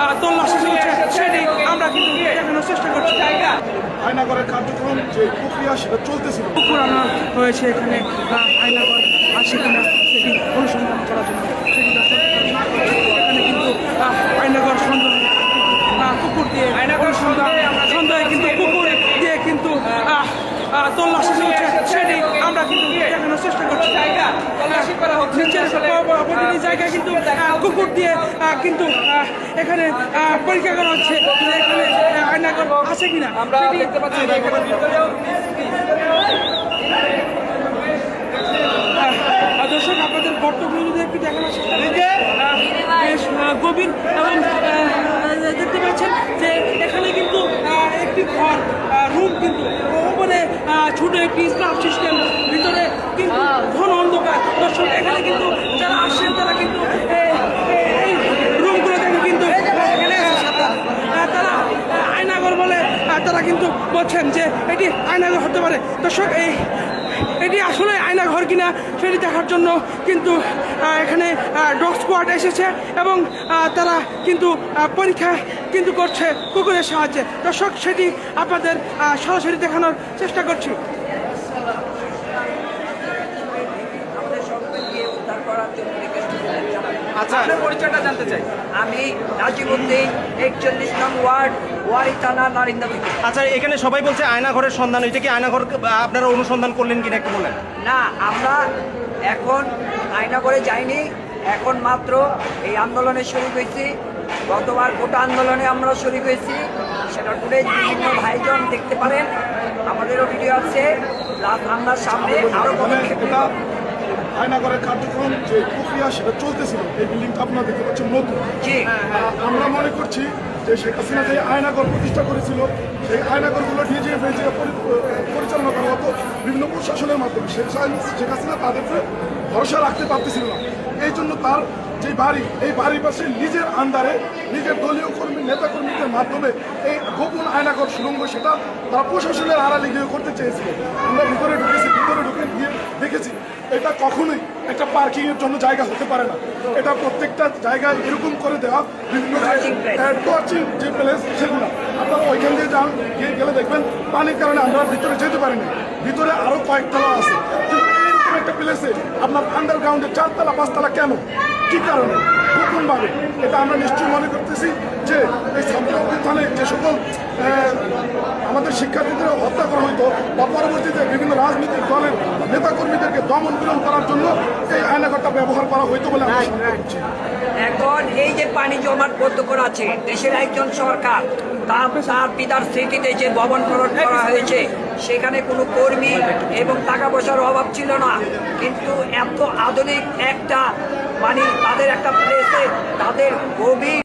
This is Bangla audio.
আহ, তল্লাশি চলছে সেটি আমরা কিন্তু দেখানোর চেষ্টা করছি। আয়নাগরের কার্যক্রম যে প্রক্রিয়া সেটা চলতেছিল। পুকুর আনা হয়েছে এখানে আয়নাগর আছে কিনা সেটি অনুসন্ধান করার জন্য সেটি দর্শক এখানে কিন্তু আহ, আয়নাঘর সন্দেহ আহ, কুকুর দিয়ে অনুসন্ধান সন্দেহে কিন্তু কুকুর দিয়ে কিন্তু আহ, আহ, তল্লাশি সেটি আমরা কিন্তু দেখানোর চেষ্টা করছি। তল্লাশি করা হচ্ছে নিচের প- প- প্রতিটি জায়গায় কিন্তু কুকুর দিয়ে কিন্তু এখানে পরীক্ষা করা হচ্ছে। এখানে আহ, আয়নাঘর আছে কিনা আমরা দেখতে পাচ্ছি। দর্শক আপনাদের গর্তগুলো যদি একটু দেখানোর চেষ্টা বেশ গভীর এবং দেখতে পাচ্ছেন যে এখানে কিন্তু একটি ঘর রুম কিন্তু। ওপরে ছোট একটি স্টাফ সিস্টেম ভিতরে কিন্তু ঘন অন্ধকার দর্শক এখানে কিন্তু যারা আসছেন তারা কিন্তু এই- এই রুমগুলো দেখে কিন্তু এখানে আহ, তারা আহ, আয়নাঘর বলে আহ, তারা কিন্তু বলছেন যে এটি আয়নাঘর হতে পারে। দর্শক, এই এটি আসলে আয়নাঘর কিনা সেটি দেখার জন্য কিন্তু এখানে ডগ স্কোয়াড এসেছে এবং তারা কিন্তু পরীক্ষা কিন্তু করছে কুকুরের সাহায্যে। দর্শক, সেটি আপনাদের সরাসরি দেখানোর চেষ্টা করছি আমাদের সকলকে উদ্ধার করার জন্য রিকোয়েস্ট আচ্ছা। আপনার পরিচয়টা জানতে চাই। আমি নাজিমুদ্দিন একচল্লিশ নং ওয়ার্ড ওয়ারি থানা নারিন্দা থেকে। আচ্ছা এখানে সবাই বলছে আয়না ঘরের সন্ধান এটা কি আয়না ঘর আহ, আপনারা অনুসন্ধান করলেন কিনা একটু বলেন। না আমরা এখন আয়না করে যাইনি এখন মাত্র এই আন্দোলনে শরিক হয়েছি। গতবার গোটা আন্দোলনে আমরা শরিক হয়েছি। সেটা ফুটেজ বিভিন্ন ভাইজন দেখতে পারেন আমাদেরও ভিডিও আছে। আমরা সামনে আরও পদক্ষেপ আয়নাগরের কার্যক্রম যে প্রক্রিয়া সেটা চলতেছিল এই বিল্ডিংটা আপনারা দেখতে পাচ্ছেন নতুন। আমরা মনে করছি যে শেখ হাসিনা যে আয়নাগর প্রতিষ্ঠা করেছিল, সেই আয়নাগরগুলো ডিজিএফ পরিচালনা করা হতো বিভিন্ন প্রশাসনের মাধ্যমে। শেখ শেখ হাসিনা তাদের ভরসা রাখতে পারতেছিল না। এই জন্য তার যে বাড়ি, এই বাড়ির পাশে নিজের আন্ডারে নিজের দলীয় কর্মী নেতা কর্মীদের মাধ্যমে এই গোপন আয়নাগর সুরঙ্গ সেটা তারা প্রশাসনের আড়ালে গিয়ে করতে চেয়েছিল। আমরা ভিতরে ঢুকেছি, ভিতরে ঢুকে গিয়ে দেখেছি। এটা কখনোই একটা পার্কিং এর জন্য জায়গা হতে পারে না। এটা প্রত্যেকটা জায়গায় এরকম করে দেওয়া বিভিন্ন টর্চিং যে প্লেস সেগুলো। আপনারা ওইখান দিয়ে যান গিয়ে গেলে দেখবেন পানির কারণে আমরা ভিতরে যেতে পারিনি। ভিতরে আরও কয়েকতলা আছে। একটা প্লেসে আপনার আন্ডারগ্রাউন্ডে চারতলা পাঁচতলা কেন? কি কারণে? গোপনভাবে। এটা আমরা নিশ্চয়ই মনে করতেছি যে এই ছাত্র অভ্যুত্থানে যে সকল আমাদের শিক্ষার্থীদের হত্যা করা হতো বা পরবর্তীতে বিভিন্ন রাজনৈতিক দলের নেতাকর্মীদেরকে দমন পীড়ন করার জন্য এই আয়নাঘরটা ব্যবহার করা হইতো বলে আমরা এখন এই যে পানি জমাট বদ্ধ করা আছে দেশের একজন সরকার তার তার পিতার স্মৃতিতে যে ভবন করণ করা হয়েছে সেখানে কোনো কর্মী এবং টাকা পয়সার অভাব ছিল না। কিন্তু এত আধুনিক একটা মানে তাদের একটা প্লেসে তাদের গভীর